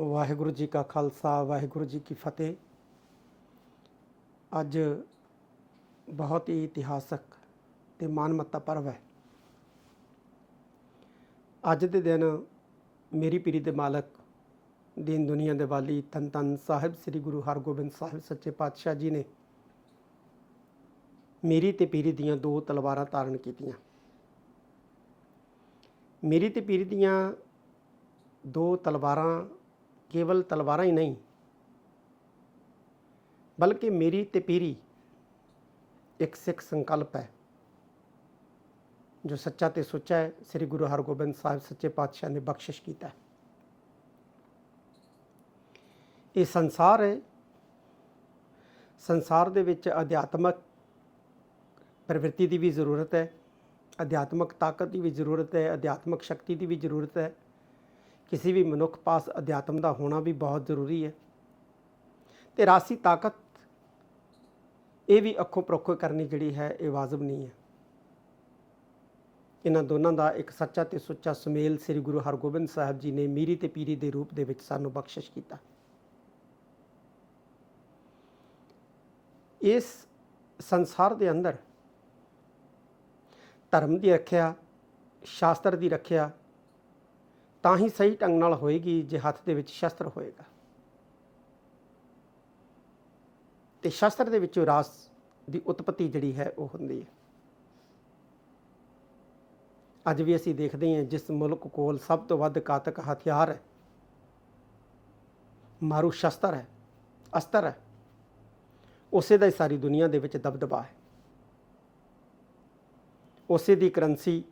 ਵਾਹਿਗੁਰੂ ਜੀ ਕਾ ਖਾਲਸਾ, ਵਾਹਿਗੁਰੂ ਜੀ ਕੀ ਫਤਿਹ। ਅੱਜ ਬਹੁਤ ਹੀ ਇਤਿਹਾਸਕ ਤੇ ਮਾਨਮੱਤਾ ਪਰਵ ਹੈ। ਅੱਜ ਦੇ ਦਿਨ ਮੇਰੀ ਪੀਰੀ ਦੇ ਮਾਲਕ ਦੀਨ ਦੁਨੀਆ ਦੇ ਵਾਲੀ ਤਨ ਤਨ ਸਾਹਿਬ ਸ੍ਰੀ ਗੁਰੂ ਹਰਗੋਬਿੰਦ ਸਾਹਿਬ ਸੱਚੇ ਪਾਤਸ਼ਾਹ ਜੀ ਨੇ ਮੇਰੀ ਤੇ ਪੀਰੀ ਦੀਆਂ ਦੋ ਤਲਵਾਰਾਂ ਧਾਰਨ ਕੀਤੀਆਂ। ਮੇਰੀ ਤੇ ਪੀਰੀ ਦੀਆਂ ਦੋ ਤਲਵਾਰਾਂ ਕੇਵਲ ਤਲਵਾਰਾਂ ਹੀ ਨਹੀਂ, ਬਲਕਿ ਮੇਰੀ ਤੇ ਪੀਰੀ ਇੱਕ ਸਿੱਖ ਸੰਕਲਪ ਹੈ, ਜੋ ਸੱਚਾ ਤੇ ਸੁੱਚਾ ਹੈ, ਸ੍ਰੀ ਗੁਰੂ ਹਰਗੋਬਿੰਦ ਸਾਹਿਬ ਸੱਚੇ ਪਾਤਸ਼ਾਹ ਨੇ ਬਖਸ਼ਿਸ਼ ਕੀਤਾ ਹੈ। ਇਹ ਸੰਸਾਰ ਹੈ। ਸੰਸਾਰ ਦੇ ਵਿੱਚ ਅਧਿਆਤਮਕ ਪ੍ਰਵਿਰਤੀ ਦੀ ਵੀ ਜ਼ਰੂਰਤ ਹੈ, ਅਧਿਆਤਮਕ ਤਾਕਤ ਦੀ ਵੀ ਜ਼ਰੂਰਤ ਹੈ, ਅਧਿਆਤਮਕ ਸ਼ਕਤੀ ਦੀ ਵੀ ਜ਼ਰੂਰਤ ਹੈ। ਕਿਸੇ ਵੀ ਮਨੁੱਖ ਪਾਸ ਅਧਿਆਤਮ ਦਾ ਹੋਣਾ ਵੀ ਬਹੁਤ ਜ਼ਰੂਰੀ ਹੈ। ਤੇ ਰਾਸੀ ਤਾਕਤ ਇਹ ਵੀ ਅੱਖੋਂ ਪਰੋਖੋ ਕਰਨੀ ਜਿਹੜੀ ਹੈ, ਇਹ ਵਾਜਬ ਨਹੀਂ ਹੈ। ਇਹਨਾਂ ਦੋਨਾਂ ਦਾ ਇੱਕ ਸੱਚਾ ਤੇ ਸੁੱਚਾ ਸੁਮੇਲ ਸ੍ਰੀ ਗੁਰੂ ਹਰਗੋਬਿੰਦ ਸਾਹਿਬ ਜੀ ਨੇ ਮੀਰੀ ਤੇ ਪੀਰੀ ਦੇ ਰੂਪ ਦੇ ਵਿੱਚ ਸਾਨੂੰ ਬਖਸ਼ਿਸ਼ ਕੀਤਾ। ਇਸ ਸੰਸਾਰ ਦੇ ਅੰਦਰ ਧਰਮ ਦੀ ਰੱਖਿਆ, ਸ਼ਾਸਤਰ ਦੀ ਰੱਖਿਆ ਤਾਂ ਹੀ ਸਹੀ ਢੰਗ ਨਾਲ ਹੋਏਗੀ ਜੇ ਹੱਥ ਦੇ ਵਿੱਚ ਸ਼ਸਤਰ ਹੋਏਗਾ। ਤੇ ਸ਼ਸਤਰ ਦੇ ਵਿੱਚੋਂ ਰਾਸ ਦੀ ਉਤਪਤੀ ਜਿਹੜੀ ਹੈ ਉਹ ਹੁੰਦੀ ਹੈ। ਅੱਜ ਵੀ ਅਸੀਂ ਦੇਖਦੇ ਹਾਂ ਜਿਸ ਮੁਲਕ ਕੋਲ ਸਭ ਤੋਂ ਵੱਧ ਘਾਤਕ ਹਥਿਆਰ ਹੈ, ਮਾਰੂ ਸ਼ਸਤਰ ਹੈ, ਅਸਤਰ ਹੈ, ਉਸੇ ਦਾ ਹੀ ਸਾਰੀ ਦੁਨੀਆ ਦੇ ਵਿੱਚ ਦਬਦਬਾ ਹੈ। ਉਸੇ ਦੀ ਕਰੰਸੀ,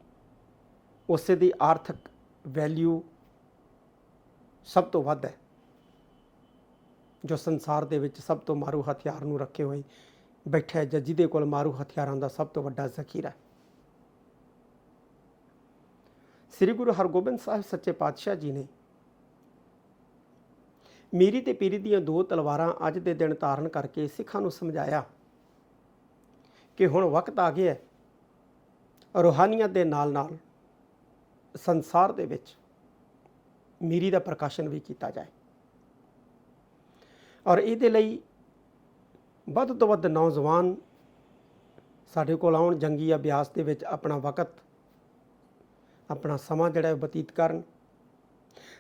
ਉਸੇ ਦੀ ਆਰਥਿਕ ਵੈਲਿਊ ਸਭ ਤੋਂ ਵੱਧ ਹੈ, ਜੋ ਸੰਸਾਰ ਦੇ ਵਿੱਚ ਸਭ ਤੋਂ ਮਾਰੂ ਹਥਿਆਰ ਨੂੰ ਰੱਖੇ ਹੋਏ ਬੈਠਾ ਹੈ, ਜਾਂ ਜਿਹਦੇ ਕੋਲ ਮਾਰੂ ਹਥਿਆਰਾਂ ਦਾ ਸਭ ਤੋਂ ਵੱਡਾ ਜ਼ਖੀਰਾ ਹੈ। ਸ੍ਰੀ ਗੁਰੂ ਹਰਗੋਬਿੰਦ ਸਾਹਿਬ ਸੱਚੇ ਪਾਤਸ਼ਾਹ ਜੀ ਨੇ ਮੀਰੀ ਤੇ ਪੀਰੀ ਦੀਆਂ ਦੋ ਤਲਵਾਰਾਂ ਅੱਜ ਦੇ ਦਿਨ ਧਾਰਨ ਕਰਕੇ ਸਿੱਖਾਂ ਨੂੰ ਸਮਝਾਇਆ ਕਿ ਹੁਣ ਵਕਤ ਆ ਗਿਆ ਹੈ ਰੂਹਾਨੀਅਤ ਦੇ ਨਾਲ ਨਾਲ ਸੰਸਾਰ ਦੇ ਵਿੱਚ ਮੀਰੀ ਦਾ ਪ੍ਰਕਾਸ਼ਨ ਵੀ ਕੀਤਾ ਜਾਏ। ਔਰ ਇਹਦੇ ਲਈ ਵੱਧ ਤੋਂ ਵੱਧ ਨੌਜਵਾਨ ਸਾਡੇ ਕੋਲ ਆਉਣ, ਜੰਗੀ ਅਭਿਆਸ ਦੇ ਵਿੱਚ ਆਪਣਾ ਵਕਤ, ਆਪਣਾ ਸਮਾਂ ਜਿਹੜਾ ਬਤੀਤ ਕਰਨ।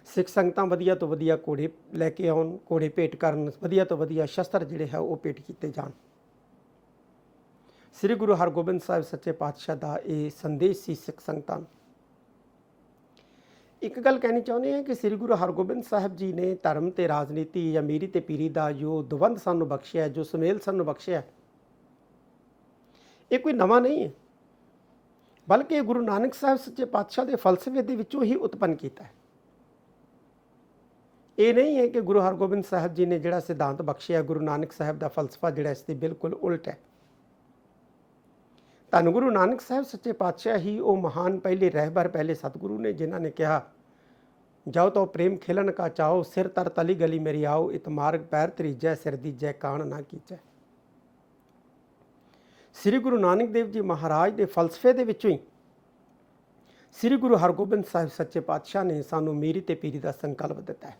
ਸਿੱਖ ਸੰਗਤਾਂ ਵਧੀਆ ਤੋਂ ਵਧੀਆ ਘੋੜੇ ਲੈ ਕੇ ਆਉਣ, ਘੋੜੇ ਭੇਟ ਕਰਨ, ਵਧੀਆ ਤੋਂ ਵਧੀਆ ਸ਼ਸਤਰ ਜਿਹੜੇ ਹੈ ਉਹ ਭੇਟ ਕੀਤੇ ਜਾਣ। ਸ੍ਰੀ ਗੁਰੂ ਹਰਗੋਬਿੰਦ ਸਾਹਿਬ ਸੱਚੇ ਪਾਤਸ਼ਾਹ ਦਾ ਇਹ ਸੰਦੇਸ਼ ਸੀ ਸਿੱਖ ਸੰਗਤਾਂ ਨੂੰ। ਇੱਕ ਗੱਲ ਕਹਿਣੀ ਚਾਹੁੰਦੇ ਹਾਂ ਕਿ ਸ੍ਰੀ ਗੁਰੂ ਹਰਗੋਬਿੰਦ ਸਾਹਿਬ ਜੀ ਨੇ ਧਰਮ ਤੇ ਰਾਜਨੀਤੀ ਜਾਂ ਮੀਰੀ ਤੇ ਪੀਰੀ ਦਾ ਜੋ ਦਵੰਦ ਸਾਨੂੰ ਬਖਸ਼ਿਆ, ਜੋ ਸੁਮੇਲ ਸਾਨੂੰ ਬਖਸ਼ਿਆ, ਇਹ ਕੋਈ ਨਵਾਂ ਨਹੀਂ ਹੈ। ਬਲਕਿ ਗੁਰੂ ਨਾਨਕ ਸਾਹਿਬ ਸੱਚੇ ਪਾਤਸ਼ਾਹ ਦੇ ਫਲਸਫੇ ਦੇ ਵਿੱਚੋਂ ਹੀ ਉਤਪੰਨ ਕੀਤਾ ਹੈ। ਇਹ ਨਹੀਂ ਹੈ ਕਿ ਗੁਰੂ ਹਰਗੋਬਿੰਦ ਸਾਹਿਬ ਜੀ ਨੇ ਜਿਹੜਾ ਸਿਧਾਂਤ ਬਖਸ਼ਿਆ, ਗੁਰੂ ਨਾਨਕ ਸਾਹਿਬ ਦਾ ਫਲਸਫਾ ਜਿਹੜਾ ਇਸ ਦੇ ਬਿਲਕੁਲ ਉਲਟ ਹੈ। ਧੰਨ ਗੁਰੂ ਨਾਨਕ ਸਾਹਿਬ ਸੱਚੇ ਪਾਤਸ਼ਾਹ ਹੀ ਉਹ ਮਹਾਨ ਪਹਿਲੇ ਰਹਿਬਰ, ਪਹਿਲੇ ਸਤਿਗੁਰੂ ਨੇ, ਜਿਨ੍ਹਾਂ ਨੇ ਕਿਹਾ, ਜਾਓ ਤੋ ਪ੍ਰੇਮ ਖੇਲਣ ਕਾ ਚਾਓ ਸਿਰ ਤਰ ਤਲੀ ਗਲੀ ਮੇਰੀ ਆਓ, ਇਤ ਮਾਰਗ ਪੈਰ ਤਰੀਜੈ, ਸਿਰ ਦੀਜੈ ਕਾਣ ਨਾ ਕੀਚੈ। ਸ੍ਰੀ ਗੁਰੂ ਨਾਨਕ ਦੇਵ ਜੀ ਮਹਾਰਾਜ ਦੇ ਫਲਸਫੇ ਦੇ ਵਿੱਚੋਂ ਹੀ ਸ੍ਰੀ ਗੁਰੂ ਹਰਗੋਬਿੰਦ ਸਾਹਿਬ ਸੱਚੇ ਪਾਤਸ਼ਾਹ ਨੇ ਸਾਨੂੰ ਮੀਰੀ ਤੇ ਪੀਰੀ ਦਾ ਸੰਕਲਪ ਦਿੱਤਾ ਹੈ।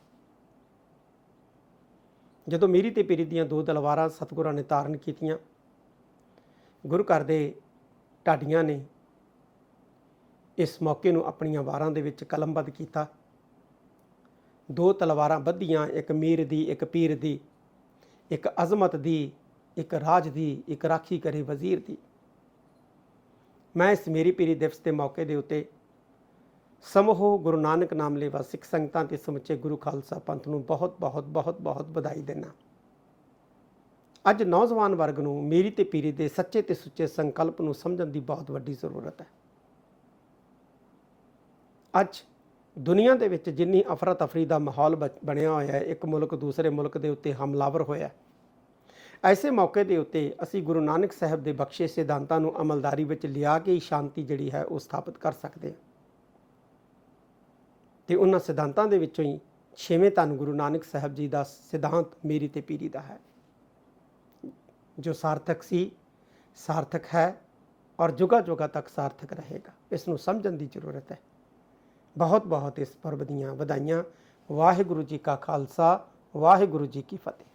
ਜਦੋਂ ਮੀਰੀ ਤੇ ਪੀਰੀ ਦੀਆਂ ਦੋ ਤਲਵਾਰਾਂ ਸਤਿਗੁਰਾਂ ਨੇ ਤਾਰਨ ਕੀਤੀਆਂ, ਗੁਰੂ ਘਰ ਦੇ ਢਾਡੀਆਂ ਨੇ ਇਸ ਮੌਕੇ ਨੂੰ ਆਪਣੀਆਂ ਵਾਰਾਂ ਦੇ ਵਿੱਚ ਕਲਮਬੱਧ ਕੀਤਾ। ਦੋ ਤਲਵਾਰਾਂ ਬੱਧੀਆਂ ਇੱਕ ਮੀਰ ਦੀ, ਇੱਕ ਪੀਰ ਦੀ, ਇੱਕ ਅਜ਼ਮਤ ਦੀ, ਇੱਕ ਰਾਜ ਦੀ, ਇੱਕ ਰਾਖੀ ਕਰੇ ਵਜ਼ੀਰ ਦੀ। ਮੈਂ ਇਸ ਮੇਰੀ ਪੀਰੀ ਦਿਵਸ ਦੇ ਮੌਕੇ ਦੇ ਉੱਤੇ ਸਮੂਹ ਗੁਰੂ ਨਾਨਕ ਨਾਮ ਲੇਵਾ ਸਿੱਖ ਸੰਗਤਾਂ ਤੇ ਸਮੁੱਚੇ ਗੁਰੂ ਖਾਲਸਾ ਪੰਥ ਨੂੰ ਬਹੁਤ ਬਹੁਤ ਬਹੁਤ ਬਹੁਤ ਵਧਾਈ ਦਿੰਦਾ। ਅੱਜ ਨੌਜਵਾਨ ਵਰਗ ਨੂੰ ਮੇਰੀ ਤੇ ਪੀਰੀ ਦੇ ਸੱਚੇ ਤੇ ਸੁੱਚੇ ਸੰਕਲਪ ਨੂੰ ਸਮਝਣ ਦੀ ਬਹੁਤ ਵੱਡੀ ਜ਼ਰੂਰਤ ਹੈ। ਅੱਜ ਦੁਨੀਆ ਦੇ ਵਿੱਚ ਜਿੰਨੀ ਅਫਰਾ ਤਫਰੀ ਦਾ ਮਾਹੌਲ ਬ- ਬਣਿਆ ਹੋਇਆ ਹੈ, ਇੱਕ ਮੁਲਕ ਦੂਸਰੇ ਮੁਲਕ ਦੇ ਉੱਤੇ ਹਮਲਾਵਰ ਹੋਇਆ ਐਸੇ ਮੌਕੇ ਦੇ ਉੱਤੇ ਅਸੀਂ ਗੁਰੂ ਨਾਨਕ ਸਾਹਿਬ ਦੇ ਬਖਸ਼ੇ ਸਿਧਾਂਤਾਂ ਨੂੰ ਅਮਲਦਾਰੀ ਵਿੱਚ ਲਿਆ ਕੇ ਹੀ ਸ਼ਾਂਤੀ ਜਿਹੜੀ ਹੈ ਉਹ ਸਥਾਪਿਤ ਕਰ ਸਕਦੇ ਹਾਂ। ਤੇ ਉਹਨਾਂ ਸਿਧਾਂਤਾਂ ਦੇ ਵਿੱਚੋਂ ਹੀ ਛੇਵੇਂ ਧੰਨ ਗੁਰੂ ਨਾਨਕ ਸਾਹਿਬ ਜੀ ਦਾ ਸਿਧਾਂਤ ਮੇਰੀ ਤੇ ਪੀਰੀ ਦਾ ਹੈ। ਜੋ ਸਾਰਥਕ ਸੀ ਸਾਰਥਕ ਹੈ ਔਰ ਜੁਗਾ ਜੁਗਾ ਤੱਕ ਸਾਰਥਕ ਰਹੇਗਾ ਇਸ ਨੂੰ ਸਮਝਣ ਦੀ ਜ਼ਰੂਰਤ ਹੈ ਬਹੁਤ ਬਹੁਤ ਇਸ ਪਰਬ ਦੀਆਂ ਵਧਾਈਆਂ ਵਾਹਿਗੁਰੂ ਜੀ ਕਾ ਖਾਲਸਾ ਵਾਹਿਗੁਰੂ ਜੀ ਕੀ ਫਤਿਹ